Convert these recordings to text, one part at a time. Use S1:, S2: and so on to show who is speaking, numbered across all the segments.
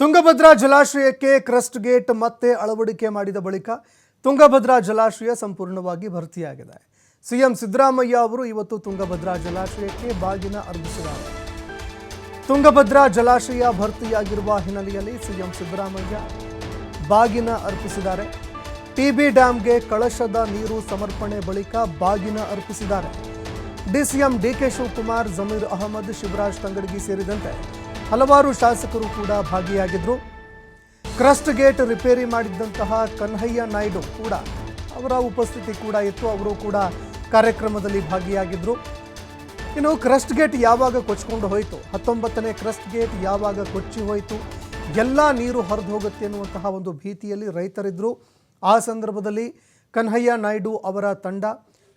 S1: ತುಂಗಭದ್ರಾ ಜಲಾಶಯಕ್ಕೆ crust gate ಮತ್ತೆ ಅಳವಡಿಕೆ ಮಾಡಿದ ಬಳಿಕ ತುಂಗಭದ್ರಾ ಜಲಾಶಯ ಸಂಪೂರ್ಣವಾಗಿ ಭರ್ತಿಯಾಗಿದೆ. ಸಿಎಂ ಸಿದ್ದರಾಮಯ್ಯ ಅವರು ಇವತ್ತು ತುಂಗಭದ್ರಾ ಜಲಾಶಯಕ್ಕೆ ಬಾಗಿನ ಅರ್ಪಿಸಿದ್ದಾರೆ. ತುಂಗಭದ್ರಾ ಜಲಾಶಯ ಭರ್ತಿಯಾಗಿರುವ ಹಿನ್ನೆಲೆಯಲ್ಲಿ ಸಿಎಂ ಸಿದ್ದರಾಮಯ್ಯ ಬಾಗಿನ ಅರ್ಪಿಸಿದ್ದಾರೆ. ಟಿಬಿ ಡ್ಯಾಂಗೆ ಕಳಶದ ನೀರು ಸಮರ್ಪಣೆ ಬಳಿಕ ಬಾಗಿನ ಅರ್ಪಿಸಿದ್ದಾರೆ. DCM D K Shivakumar, Zameer Ahmed, Shivaraj Tangadagi ಸೇರಿದಂತೆ ಹಲವಾರು ಶಾಸಕರು ಕೂಡ ಭಾಗಿಯಾಗಿದ್ದರು ಕ್ರಸ್ಟ್ ಗೇಟ್ ರಿಪೇರಿ ಮಾಡಿದ್ದಂತಹ ಕನ್ಹಯ್ಯ ನಾಯ್ಡು ಕೂಡ ಅವರ ಉಪಸ್ಥಿತಿ ಕೂಡ ಇತ್ತು. ಅವರು ಕೂಡ ಕಾರ್ಯಕ್ರಮದಲ್ಲಿ ಭಾಗಿಯಾಗಿದ್ದರು ಇನ್ನು ಕ್ರಸ್ಟ್ ಗೇಟ್ ಯಾವಾಗ ಕೊಚ್ಕೊಂಡು ಹೋಯಿತು? ಹತ್ತೊಂಬತ್ತನೇ ಕ್ರಸ್ಟ್ ಗೇಟ್ ಯಾವಾಗ ಕೊಚ್ಚಿ ಹೋಯಿತು? ಎಲ್ಲ ನೀರು ಹರಿದು ಹೋಗುತ್ತೆ ಅನ್ನುವಂತಹ ಒಂದು ಭೀತಿಯಲ್ಲಿ ರೈತರಿದ್ದರು ಆ ಸಂದರ್ಭದಲ್ಲಿ ಕನ್ಹಯ್ಯ ನಾಯ್ಡು ಅವರ ತಂಡ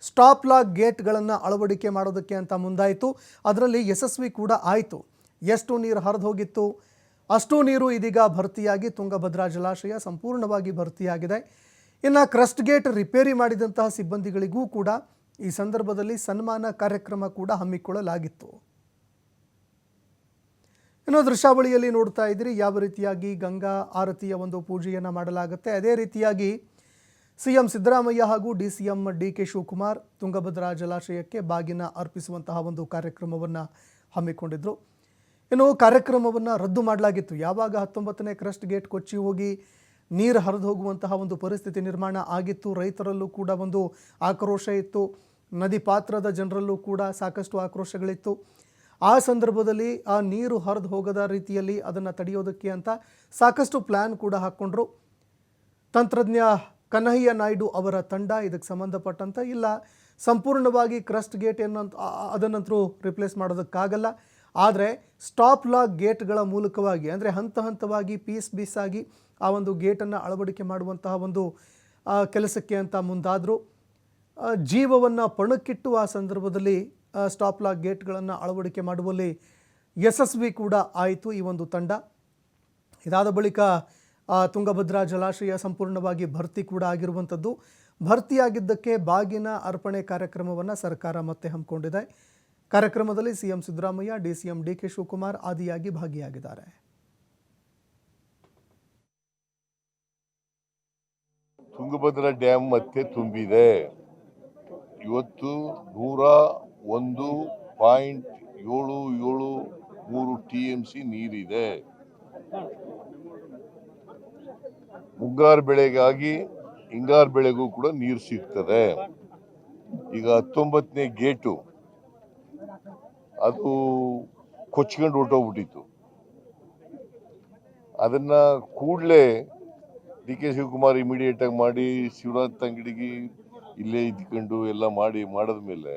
S1: ಸ್ಟಾಪ್ ಲಾಕ್ ಗೇಟ್ಗಳನ್ನು ಅಳವಡಿಕೆ ಮಾಡೋದಕ್ಕೆ ಅಂತ ಮುಂದಾಯಿತು. ಅದರಲ್ಲಿ ಯಶಸ್ವಿ ಕೂಡ ಆಯಿತು. ಎಷ್ಟು ನೀರು ಹರಿದು ಹೋಗಿತ್ತು. ಅಷ್ಟು ನೀರು ಇದೀಗ ಭರ್ತಿಯಾಗಿ ತುಂಗಭದ್ರಾ ಜಲಾಶಯ ಸಂಪೂರ್ಣವಾಗಿ ಭರ್ತಿಯಾಗಿದೆ. ಇನ್ನು ಕ್ರಸ್ಟ್ ಗೇಟ್ ರಿಪೇರಿ ಮಾಡಿದಂತಹ ಸಿಬ್ಬಂದಿಗಳಿಗೂ ಕೂಡ ಈ ಸಂದರ್ಭದಲ್ಲಿ ಸನ್ಮಾನ ಕಾರ್ಯಕ್ರಮ ಕೂಡ ಹಮ್ಮಿಕೊಳ್ಳಲಾಗಿತ್ತು. ಇನ್ನು ದೃಶ್ಯಾವಳಿಯಲ್ಲಿ ನೋಡ್ತಾ ಇದ್ದೀರಿ, ಯಾವ ರೀತಿಯಾಗಿ ಗಂಗಾ ಆರತಿಯ ಒಂದು ಪೂಜೆಯನ್ನು ಮಾಡಲಾಗುತ್ತೆ. ಅದೇ ರೀತಿಯಾಗಿ ಸಿಎಂ ಸಿದ್ದರಾಮಯ್ಯ ಹಾಗೂ DCM C M D K Shivakumar Tungabhadra ಜಲಾಶಯಕ್ಕೆ ಬಾಗಿನ ಅರ್ಪಿಸುವಂತಹ ಒಂದು ಕಾರ್ಯಕ್ರಮವನ್ನು ಹಮ್ಮಿಕೊಂಡಿದ್ದರು ಇನ್ನು ಕಾರ್ಯಕ್ರಮವನ್ನು ರದ್ದು ಮಾಡಲಾಗಿತ್ತು. ಯಾವಾಗ ಹತ್ತೊಂಬತ್ತನೇ ಕ್ರಸ್ಟ್ ಗೇಟ್ ಕೊಚ್ಚಿ ಹೋಗಿ ನೀರು ಹರಿದು ಹೋಗುವಂತಹ ಒಂದು ಪರಿಸ್ಥಿತಿ ನಿರ್ಮಾಣ ಆಗಿತ್ತು. ರೈತರಲ್ಲೂ ಕೂಡ ಒಂದು ಆಕ್ರೋಶ ಇತ್ತು. ನದಿ ಪಾತ್ರದ ಜನರಲ್ಲೂ ಕೂಡ ಸಾಕಷ್ಟು ಆಕ್ರೋಶಗಳಿತ್ತು. ಆ ಸಂದರ್ಭದಲ್ಲಿ ಆ ನೀರು ಹರಿದು ಹೋಗದ ರೀತಿಯಲ್ಲಿ ಅದನ್ನು ತಡೆಯೋದಕ್ಕೆ ಅಂತ ಸಾಕಷ್ಟು ಪ್ಲ್ಯಾನ್ ಕೂಡ ಹಾಕ್ಕೊಂಡ್ರು ತಂತ್ರಜ್ಞ ಕನ್ಹಯ್ಯ ನಾಯ್ಡು ಅವರ ತಂಡ ಇದಕ್ಕೆ ಸಂಬಂಧಪಟ್ಟಂಥ ಇಲ್ಲ. ಸಂಪೂರ್ಣವಾಗಿ ಕ್ರಸ್ಟ್ ಗೇಟ್ ಏನಂತ ಅದನ್ನಂತರೂ ರಿಪ್ಲೇಸ್ ಮಾಡೋದಕ್ಕಾಗಲ್ಲ. ಆದರೆ ಸ್ಟಾಪ್ ಲಾಕ್ ಗೇಟ್ಗಳ ಮೂಲಕವಾಗಿ, ಅಂದರೆ ಹಂತ ಹಂತವಾಗಿ ಪೀಸ್ ಬೀಸ್ ಆಗಿ ಆ ಒಂದು ಗೇಟನ್ನು ಅಳವಡಿಕೆ ಮಾಡುವಂತಹ ಒಂದು ಕೆಲಸಕ್ಕೆ ಅಂತ ಮುಂದಾದರು. ಜೀವವನ್ನು ಪಣಕ್ಕಿಟ್ಟು ಆ ಸಂದರ್ಭದಲ್ಲಿ ಸ್ಟಾಪ್ ಲಾಕ್ ಗೇಟ್ಗಳನ್ನು ಅಳವಡಿಕೆ ಮಾಡುವಲ್ಲಿ ಯಶಸ್ವಿ ಕೂಡ ಆಯಿತು ಈ ಒಂದು ತಂಡ. ಇದಾದ ಬಳಿಕ ತುಂಗಭದ್ರಾ ಜಲಾಶಯ ಸಂಪೂರ್ಣವಾಗಿ ಭರ್ತಿ ಕೂಡ ಆಗಿರುವಂಥದ್ದು. ಭರ್ತಿಯಾಗಿದ್ದಕ್ಕೆ ಬಾಗಿನ ಅರ್ಪಣೆ ಕಾರ್ಯಕ್ರಮವನ್ನು ಸರ್ಕಾರ ಮತ್ತೆ ಹಮ್ಮಿಕೊಂಡಿದೆ. ಕಾರ್ಯಕ್ರಮದಲ್ಲಿ CM Siddaramaiah, DCM C M D K Shivakumar ಆದಿಯಾಗಿ ಭಾಗಿಯಾಗಿದ್ದಾರೆ.
S2: ತುಂಗಭದ್ರಾ ಡ್ಯಾಮ್ ಮತ್ತೆ ತುಂಬಿದೆ. ಇವತ್ತು ನೂರ ಒಂದು ಪಾಯಿಂಟ್ ಏಳು ಏಳು ಮೂರು ಟಿ ಎಂ ಸಿ ನೀರಿದೆ. ಮುಂಗಾರು ಬೆಳೆಗಾಗಿ ಹಿಂಗಾರು ಬೆಳೆಗೂ ಕೂಡ ನೀರು ಸಿಗ್ತದೆ. ಈಗ ಹತ್ತೊಂಬತ್ತನೇ ಗೇಟು, ಅದು ಕೊಚ್ಕೊಂಡು ಹೊರ್ಟೋಗ್ಬಿಟ್ಟಿತ್ತು. ಅದನ್ನ ಕೂಡಲೇ ಡಿ ಕೆ ಶಿವಕುಮಾರ್ ಇಮಿಡಿಯೇಟ್ ಆಗಿ ಮಾಡಿ, ಶಿವರಾಜ್ ತಂಗಡಿಗೆ ಇಲ್ಲೇ ಇದ್ಕೊಂಡು ಎಲ್ಲ ಮಾಡಿ ಮಾಡಿದ್ಮೇಲೆ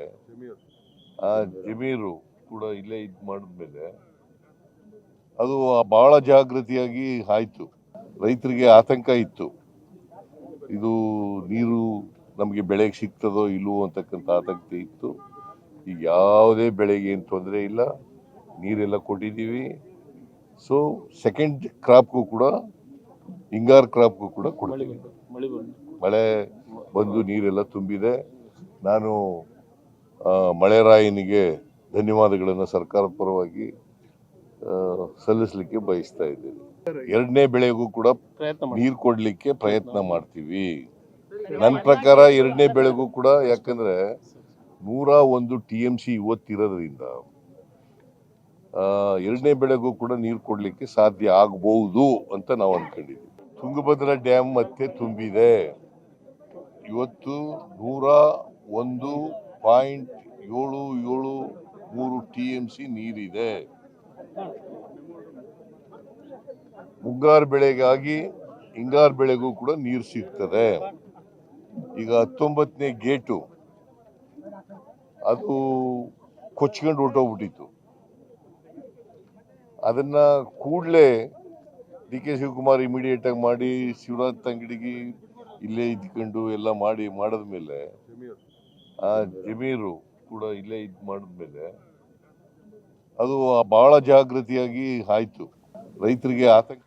S2: ಆ ಜಮೀರು ಕೂಡ ಇಲ್ಲೇ ಇದು ಮಾಡಿದ್ಮೇಲೆ ಅದು ಬಹಳ ಜಾಗೃತಿಯಾಗಿ ಆಯ್ತು. ರೈತರಿಗೆ ಆತಂಕ ಇತ್ತು. ಇದು ನೀರು ನಮಗೆ ಬೆಳೆಗೆ ಸಿಗ್ತದೋ ಇಲ್ಲವೋ ಅಂತಕ್ಕಂಥ ಆತಂಕ ಇತ್ತು. ಈಗ ಯಾವುದೇ ಬೆಳೆಗೆ ಏನು ತೊಂದರೆ ಇಲ್ಲ. ನೀರೆಲ್ಲ ಕೊಟ್ಟಿದ್ದೀವಿ. ಸೊ ಸೆಕೆಂಡ್ ಕ್ರಾಪ್ಗೂ ಕೂಡ, ಹಿಂಗಾರು ಕ್ರಾಪ್ಗೂ ಕೂಡ ಕೊಡ್ತೀವಿ. ಮಳೆ ಬಂದು ನೀರೆಲ್ಲ ತುಂಬಿದೆ. ನಾನು ಮಳೆರಾಯನಿಗೆ ಧನ್ಯವಾದಗಳನ್ನು ಸರ್ಕಾರದ ಪರವಾಗಿ ಸಲ್ಲಿಸಲಿಕ್ಕೆ ಬಯಸ್ತಾ ಇದ್ದೀನಿ. ಎರಡನೇ ಬೆಳೆಗೂ ಕೂಡ ನೀರು ಕೊಡಲಿಕ್ಕೆ ಪ್ರಯತ್ನ ಮಾಡ್ತೀವಿ. ನನ್ನ ಪ್ರಕಾರ ಎರಡನೇ ಬೆಳೆಗೂ ಕೂಡ ಯಾಕಂದ್ರೆ ನೂರ ಒಂದು ಟಿ ಎಂ ಸಿ ಇವತ್ತಿರೋದ್ರಿಂದ ಎರಡನೇ ಬೆಳೆಗೂ ಕೂಡ ನೀರು ಕೊಡ್ಲಿಕ್ಕೆ ಸಾಧ್ಯ ಆಗಬಹುದು ಅಂತ ನಾವು ಅಂದ್ಕೊಂಡಿದ್ದೀವಿ ತುಂಗಭದ್ರಾ ಡ್ಯಾಮ್ ಮತ್ತೆ ತುಂಬಿದೆ. ಇವತ್ತು ನೂರ ಒಂದು ಪಾಯಿಂಟ್ ಏಳು ಏಳು ಮೂರು ಟಿ ಎಂ ಸಿ ನೀರಿದೆ. ಮುಂಗಾರು ಬೆಳೆಗಾಗಿ ಹಿಂಗಾರು ಬೆಳೆಗೂ ಕೂಡ ನೀರು ಸಿಗ್ತದೆ. ಈಗ ಹತ್ತೊಂಬತ್ತನೇ ಗೇಟು, ಅದು ಕೊಚ್ಕೊಂಡು ಹೊರ್ಟೋಗ್ಬಿಟ್ಟಿತ್ತು. ಅದನ್ನ ಕೂಡಲೇ ಡಿ ಕೆ ಶಿವಕುಮಾರ್ ಇಮಿಡಿಯೇಟ್ ಆಗಿ ಮಾಡಿ ಶಿವರಾಜ್ ತಂಗಡಿಗೆ ಇಲ್ಲೇ ಇದ್ಕೊಂಡು ಎಲ್ಲ ಮಾಡಿ ಮಾಡಿದ್ಮೇಲೆ, ಆ ಜಮೀರು ಕೂಡ ಇಲ್ಲೇ ಇದು ಮಾಡಿದ್ಮೇಲೆ ಅದು ಬಹಳ ಜಾಗೃತಿಯಾಗಿ ಆಯಿತು. ರೈತರಿಗೆ ಆತಂಕ